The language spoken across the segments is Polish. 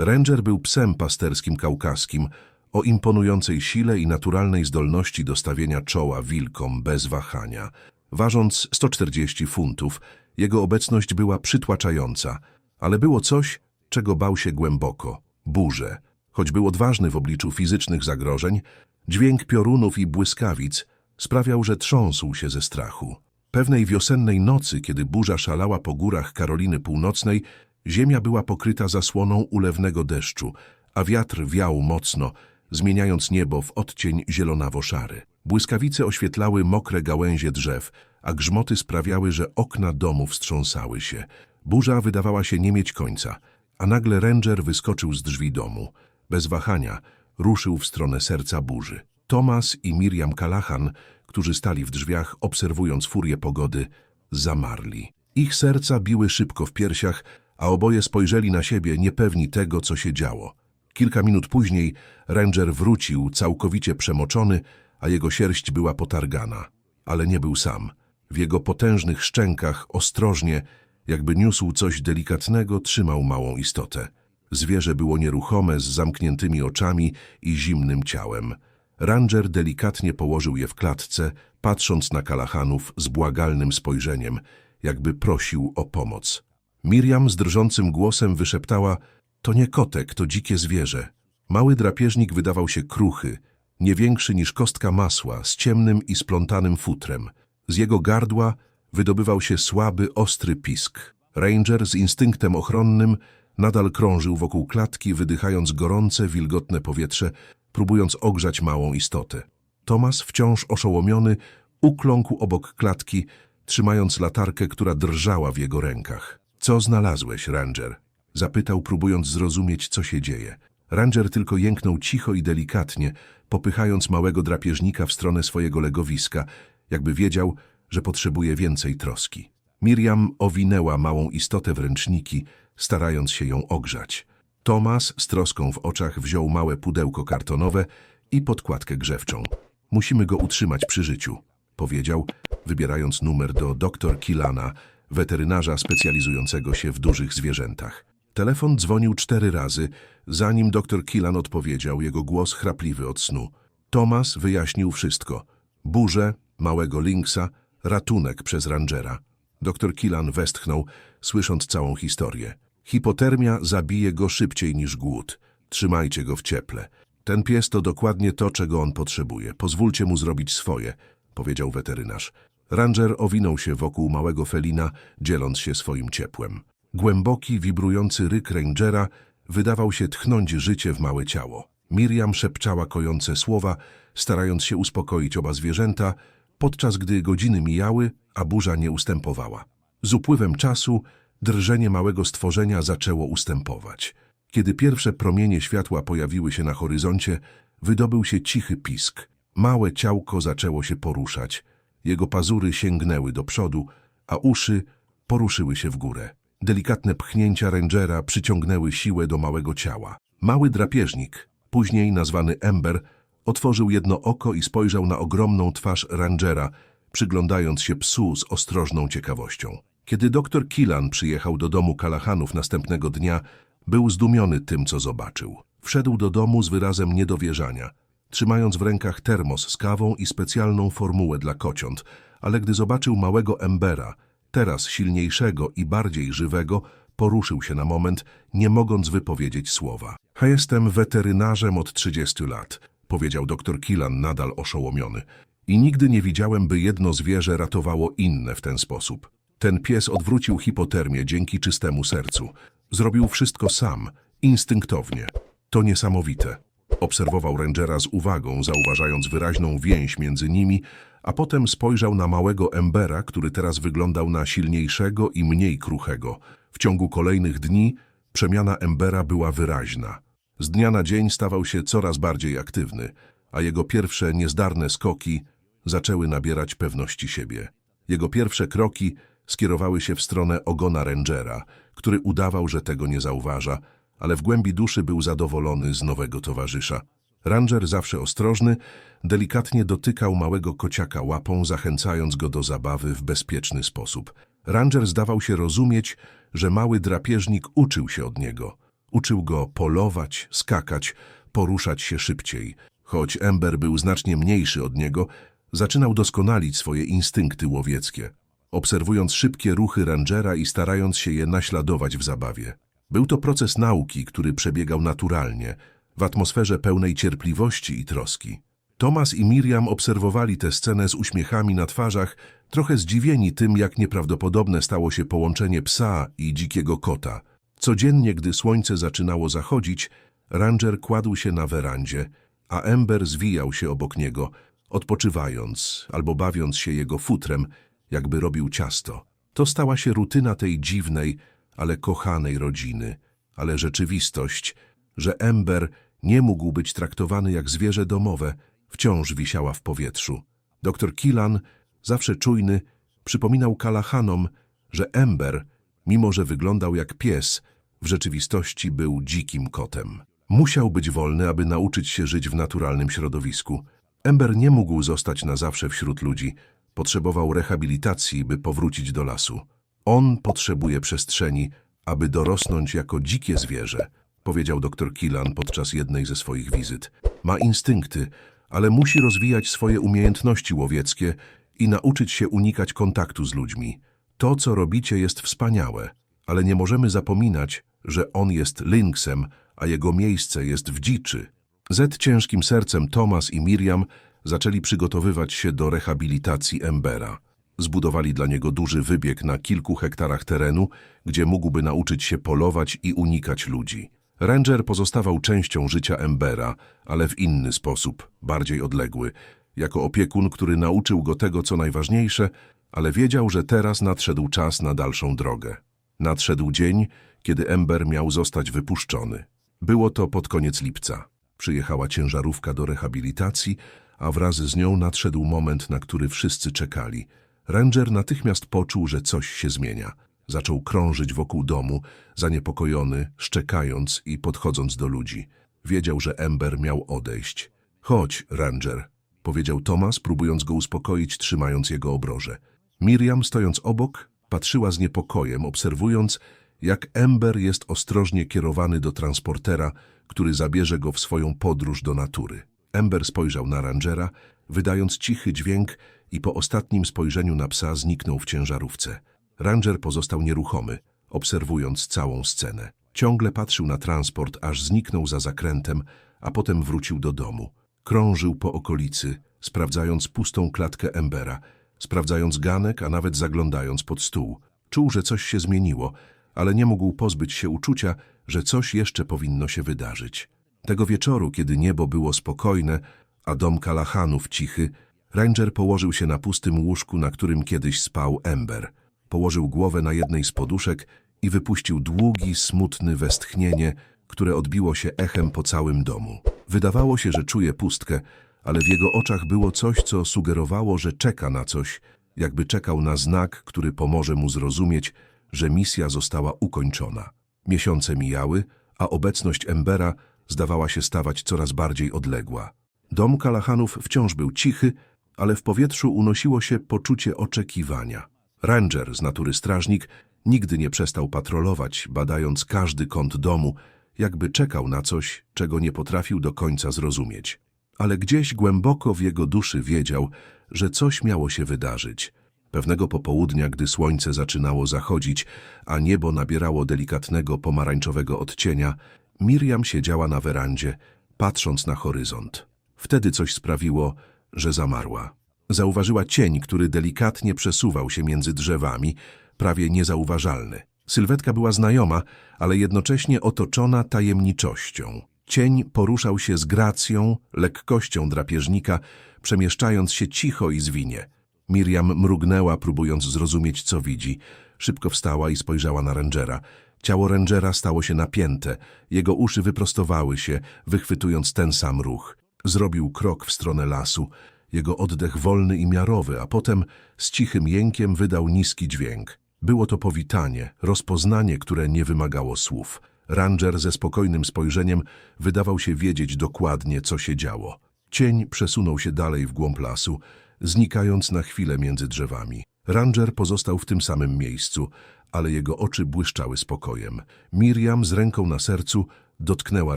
Ranger był psem pasterskim kaukaskim, o imponującej sile i naturalnej zdolności do stawienia czoła wilkom bez wahania. Ważąc 140 funtów, jego obecność była przytłaczająca, ale było coś, czego bał się głęboko – burze. Choć był odważny w obliczu fizycznych zagrożeń, dźwięk piorunów i błyskawic sprawiał, że trząsł się ze strachu. Pewnej wiosennej nocy, kiedy burza szalała po górach Karoliny Północnej, ziemia była pokryta zasłoną ulewnego deszczu, a wiatr wiał mocno, zmieniając niebo w odcień zielonawo-szary. Błyskawice oświetlały mokre gałęzie drzew, a grzmoty sprawiały, że okna domu wstrząsały się. Burza wydawała się nie mieć końca, a nagle Ranger wyskoczył z drzwi domu. Bez wahania ruszył w stronę serca burzy. Thomas i Miriam Callahan, którzy stali w drzwiach, obserwując furię pogody, zamarli. Ich serca biły szybko w piersiach, a oboje spojrzeli na siebie, niepewni tego, co się działo. Kilka minut później Ranger wrócił, całkowicie przemoczony, a jego sierść była potargana. Ale nie był sam. W jego potężnych szczękach ostrożnie, jakby niósł coś delikatnego, trzymał małą istotę. Zwierzę było nieruchome, z zamkniętymi oczami i zimnym ciałem. Ranger delikatnie położył je w klatce, patrząc na Kalachanów z błagalnym spojrzeniem, jakby prosił o pomoc. Miriam z drżącym głosem wyszeptała – to nie kotek, to dzikie zwierzę. Mały drapieżnik wydawał się kruchy, nie większy niż kostka masła, z ciemnym i splątanym futrem. Z jego gardła wydobywał się słaby, ostry pisk. Ranger z instynktem ochronnym nadal krążył wokół klatki, wydychając gorące, wilgotne powietrze, próbując ogrzać małą istotę. Tomas, wciąż oszołomiony, ukląkł obok klatki, trzymając latarkę, która drżała w jego rękach. Co znalazłeś, Ranger? Zapytał, próbując zrozumieć, co się dzieje. Ranger tylko jęknął cicho i delikatnie, popychając małego drapieżnika w stronę swojego legowiska, jakby wiedział, że potrzebuje więcej troski. Miriam owinęła małą istotę w ręczniki, starając się ją ogrzać. Tomas z troską w oczach wziął małe pudełko kartonowe i podkładkę grzewczą. Musimy go utrzymać przy życiu, powiedział, wybierając numer do dr Kilana, weterynarza specjalizującego się w dużych zwierzętach. Telefon dzwonił cztery razy, zanim dr Kilan odpowiedział, jego głos chrapliwy od snu. Tomas wyjaśnił wszystko. Burzę, małego linksa, ratunek przez rangera. Doktor Kilan westchnął, słysząc całą historię. Hipotermia zabije go szybciej niż głód. Trzymajcie go w cieple. Ten pies to dokładnie to, czego on potrzebuje. Pozwólcie mu zrobić swoje, powiedział weterynarz. Ranger owinął się wokół małego felina, dzieląc się swoim ciepłem. Głęboki, wibrujący ryk rangera wydawał się tchnąć życie w małe ciało. Miriam szepczała kojące słowa, starając się uspokoić oba zwierzęta, podczas gdy godziny mijały, a burza nie ustępowała. Z upływem czasu drżenie małego stworzenia zaczęło ustępować. Kiedy pierwsze promienie światła pojawiły się na horyzoncie, wydobył się cichy pisk. Małe ciałko zaczęło się poruszać. Jego pazury sięgnęły do przodu, a uszy poruszyły się w górę. Delikatne pchnięcia rangera przyciągnęły siłę do małego ciała. Mały drapieżnik, później nazwany Ember, otworzył jedno oko i spojrzał na ogromną twarz rangera, przyglądając się psu z ostrożną ciekawością. Kiedy doktor Killan przyjechał do domu Kalachanów następnego dnia, był zdumiony tym, co zobaczył. Wszedł do domu z wyrazem niedowierzania, trzymając w rękach termos z kawą i specjalną formułę dla kociąt, ale gdy zobaczył małego Embera, teraz silniejszego i bardziej żywego, poruszył się na moment, nie mogąc wypowiedzieć słowa. Ja jestem weterynarzem od 30 lat, powiedział doktor Killan nadal oszołomiony. I nigdy nie widziałem, by jedno zwierzę ratowało inne w ten sposób. Ten pies odwrócił hipotermię dzięki czystemu sercu. Zrobił wszystko sam, instynktownie. To niesamowite. Obserwował Rangera z uwagą, zauważając wyraźną więź między nimi, a potem spojrzał na małego Embera, który teraz wyglądał na silniejszego i mniej kruchego. W ciągu kolejnych dni przemiana Embera była wyraźna. Z dnia na dzień stawał się coraz bardziej aktywny, a jego pierwsze niezdarne skoki zaczęły nabierać pewności siebie. Jego pierwsze kroki skierowały się w stronę ogona Rangera, który udawał, że tego nie zauważa, ale w głębi duszy był zadowolony z nowego towarzysza. Ranger, zawsze ostrożny, delikatnie dotykał małego kociaka łapą, zachęcając go do zabawy w bezpieczny sposób. Ranger zdawał się rozumieć, że mały drapieżnik uczył się od niego. Uczył go polować, skakać, poruszać się szybciej. Choć Ember był znacznie mniejszy od niego, zaczynał doskonalić swoje instynkty łowieckie, obserwując szybkie ruchy rangera i starając się je naśladować w zabawie. Był to proces nauki, który przebiegał naturalnie, w atmosferze pełnej cierpliwości i troski. Thomas i Miriam obserwowali tę scenę z uśmiechami na twarzach, trochę zdziwieni tym, jak nieprawdopodobne stało się połączenie psa i dzikiego kota. Codziennie, gdy słońce zaczynało zachodzić, ranger kładł się na werandzie, a Ember zwijał się obok niego, odpoczywając albo bawiąc się jego futrem, jakby robił ciasto. To stała się rutyna tej dziwnej, ale kochanej rodziny, ale rzeczywistość, że Ember nie mógł być traktowany jak zwierzę domowe, wciąż wisiała w powietrzu. Doktor Killan, zawsze czujny, przypominał Kalahanom, że Ember, mimo że wyglądał jak pies, w rzeczywistości był dzikim kotem. Musiał być wolny, aby nauczyć się żyć w naturalnym środowisku. Ember nie mógł zostać na zawsze wśród ludzi. Potrzebował rehabilitacji, by powrócić do lasu. On potrzebuje przestrzeni, aby dorosnąć jako dzikie zwierzę, powiedział dr Killan podczas jednej ze swoich wizyt. Ma instynkty, ale musi rozwijać swoje umiejętności łowieckie i nauczyć się unikać kontaktu z ludźmi. To, co robicie, jest wspaniałe, ale nie możemy zapominać, że on jest lynksem, a jego miejsce jest w dziczy. Z ciężkim sercem Thomas i Miriam zaczęli przygotowywać się do rehabilitacji Embera. Zbudowali dla niego duży wybieg na kilku hektarach terenu, gdzie mógłby nauczyć się polować i unikać ludzi. Ranger pozostawał częścią życia Embera, ale w inny sposób, bardziej odległy, jako opiekun, który nauczył go tego, co najważniejsze, ale wiedział, że teraz nadszedł czas na dalszą drogę. Nadszedł dzień, kiedy Ember miał zostać wypuszczony. Było to pod koniec lipca. Przyjechała ciężarówka do rehabilitacji, a wraz z nią nadszedł moment, na który wszyscy czekali. Ranger natychmiast poczuł, że coś się zmienia. Zaczął krążyć wokół domu, zaniepokojony, szczekając i podchodząc do ludzi. Wiedział, że Ember miał odejść. Chodź, Ranger, powiedział Thomas, próbując go uspokoić, trzymając jego obroże. Miriam, stojąc obok, patrzyła z niepokojem, obserwując, jak Ember jest ostrożnie kierowany do transportera, który zabierze go w swoją podróż do natury. Ember spojrzał na Rangera, wydając cichy dźwięk i po ostatnim spojrzeniu na psa zniknął w ciężarówce. Ranger pozostał nieruchomy, obserwując całą scenę. Ciągle patrzył na transport, aż zniknął za zakrętem, a potem wrócił do domu. Krążył po okolicy, sprawdzając pustą klatkę Embera, sprawdzając ganek, a nawet zaglądając pod stół. Czuł, że coś się zmieniło, ale nie mógł pozbyć się uczucia, że coś jeszcze powinno się wydarzyć. Tego wieczoru, kiedy niebo było spokojne, a dom Kalachanów cichy, Ranger położył się na pustym łóżku, na którym kiedyś spał Ember. Położył głowę na jednej z poduszek i wypuścił długi, smutny westchnienie, które odbiło się echem po całym domu. Wydawało się, że czuje pustkę, ale w jego oczach było coś, co sugerowało, że czeka na coś, jakby czekał na znak, który pomoże mu zrozumieć, że misja została ukończona. Miesiące mijały, a obecność Embera zdawała się stawać coraz bardziej odległa. Dom Kalachanów wciąż był cichy, ale w powietrzu unosiło się poczucie oczekiwania. Ranger, z natury strażnik, nigdy nie przestał patrolować, badając każdy kąt domu, jakby czekał na coś, czego nie potrafił do końca zrozumieć. Ale gdzieś głęboko w jego duszy wiedział, że coś miało się wydarzyć. Pewnego popołudnia, gdy słońce zaczynało zachodzić, a niebo nabierało delikatnego pomarańczowego odcienia, Miriam siedziała na werandzie, patrząc na horyzont. Wtedy coś sprawiło, że zamarła. Zauważyła cień, który delikatnie przesuwał się między drzewami, prawie niezauważalny. Sylwetka była znajoma, ale jednocześnie otoczona tajemniczością. Cień poruszał się z gracją, lekkością drapieżnika, przemieszczając się cicho i zwinie. Miriam mrugnęła, próbując zrozumieć, co widzi. Szybko wstała i spojrzała na Rangera. Ciało Rangera stało się napięte. Jego uszy wyprostowały się, wychwytując ten sam ruch. Zrobił krok w stronę lasu. Jego oddech wolny i miarowy, a potem z cichym jękiem wydał niski dźwięk. Było to powitanie, rozpoznanie, które nie wymagało słów. Ranger ze spokojnym spojrzeniem wydawał się wiedzieć dokładnie, co się działo. Cień przesunął się dalej w głąb lasu, znikając na chwilę między drzewami. Ranger pozostał w tym samym miejscu, ale jego oczy błyszczały spokojem. Miriam z ręką na sercu dotknęła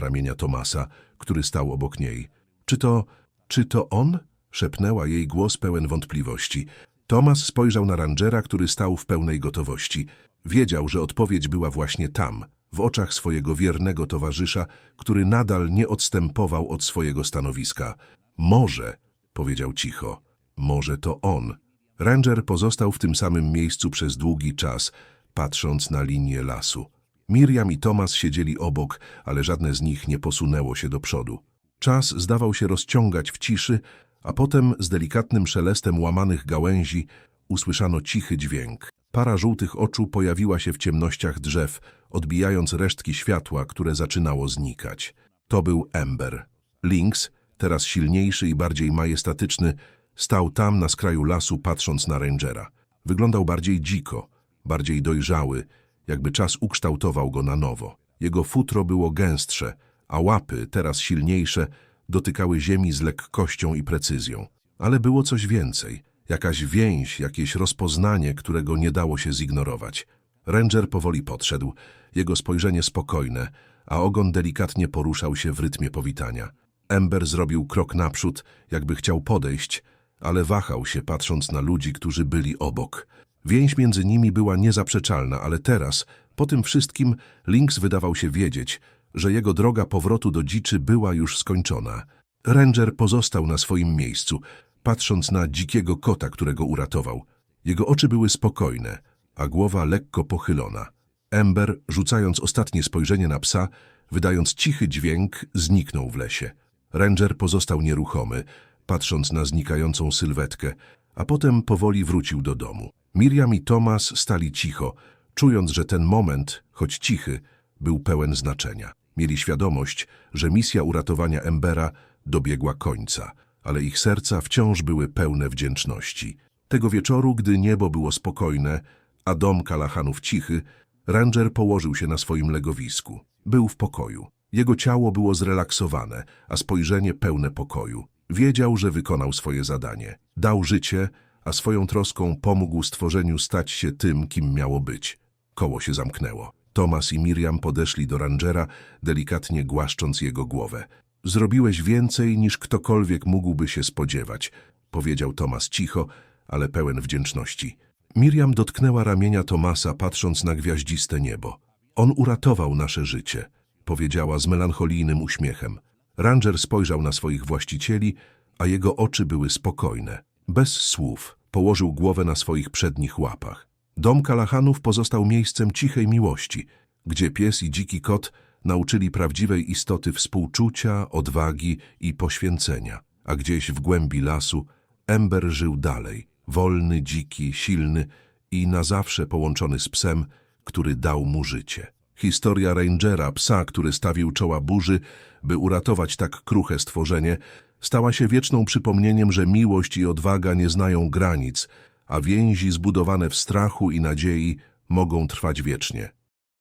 ramienia Tomasa, który stał obok niej. Czy to, czy to on? szepnęła jej głos pełen wątpliwości. Tomas spojrzał na Rangera, który stał w pełnej gotowości. Wiedział, że odpowiedź była właśnie tam, w oczach swojego wiernego towarzysza, który nadal nie odstępował od swojego stanowiska. Może, powiedział cicho, może to on. Ranger pozostał w tym samym miejscu przez długi czas, patrząc na linię lasu. Miriam i Tomas siedzieli obok, ale żadne z nich nie posunęło się do przodu. Czas zdawał się rozciągać w ciszy, a potem z delikatnym szelestem łamanych gałęzi usłyszano cichy dźwięk. Para żółtych oczu pojawiła się w ciemnościach drzew, odbijając resztki światła, które zaczynało znikać. To był Ember. Lynx, teraz silniejszy i bardziej majestatyczny, stał tam na skraju lasu, patrząc na Rangera. Wyglądał bardziej dziko, bardziej dojrzały, jakby czas ukształtował go na nowo. Jego futro było gęstsze, a łapy, teraz silniejsze, dotykały ziemi z lekkością i precyzją. Ale było coś więcej. Jakaś więź, jakieś rozpoznanie, którego nie dało się zignorować. Ranger powoli podszedł, jego spojrzenie spokojne, a ogon delikatnie poruszał się w rytmie powitania. Ember zrobił krok naprzód, jakby chciał podejść, ale wahał się, patrząc na ludzi, którzy byli obok. Więź między nimi była niezaprzeczalna, ale teraz, po tym wszystkim, Lynx wydawał się wiedzieć, że jego droga powrotu do dziczy była już skończona. Ranger pozostał na swoim miejscu, patrząc na dzikiego kota, którego uratował. Jego oczy były spokojne, a głowa lekko pochylona. Ember, rzucając ostatnie spojrzenie na psa, wydając cichy dźwięk, zniknął w lesie. Ranger pozostał nieruchomy, patrząc na znikającą sylwetkę, a potem powoli wrócił do domu. Miriam i Tomas stali cicho, czując, że ten moment, choć cichy, był pełen znaczenia. Mieli świadomość, że misja uratowania Embera dobiegła końca, ale ich serca wciąż były pełne wdzięczności. Tego wieczoru, gdy niebo było spokojne, a dom Kalachanów cichy, Ranger położył się na swoim legowisku. Był w pokoju. Jego ciało było zrelaksowane, a spojrzenie pełne pokoju. Wiedział, że wykonał swoje zadanie. Dał życie, a swoją troską pomógł stworzeniu stać się tym, kim miało być. Koło się zamknęło. Tomas i Miriam podeszli do Rangera, delikatnie głaszcząc jego głowę. Zrobiłeś więcej, niż ktokolwiek mógłby się spodziewać, powiedział Tomas cicho, ale pełen wdzięczności. Miriam dotknęła ramienia Tomasa, patrząc na gwiaździste niebo. On uratował nasze życie, powiedziała z melancholijnym uśmiechem. Ranger spojrzał na swoich właścicieli, a jego oczy były spokojne. Bez słów położył głowę na swoich przednich łapach. Dom Kalachanów pozostał miejscem cichej miłości, gdzie pies i dziki kot nauczyli prawdziwej istoty współczucia, odwagi i poświęcenia. A gdzieś w głębi lasu Ember żył dalej, wolny, dziki, silny i na zawsze połączony z psem, który dał mu życie. Historia Rangera, psa, który stawił czoła burzy, by uratować tak kruche stworzenie, stała się wieczną przypomnieniem, że miłość i odwaga nie znają granic, a więzi zbudowane w strachu i nadziei mogą trwać wiecznie.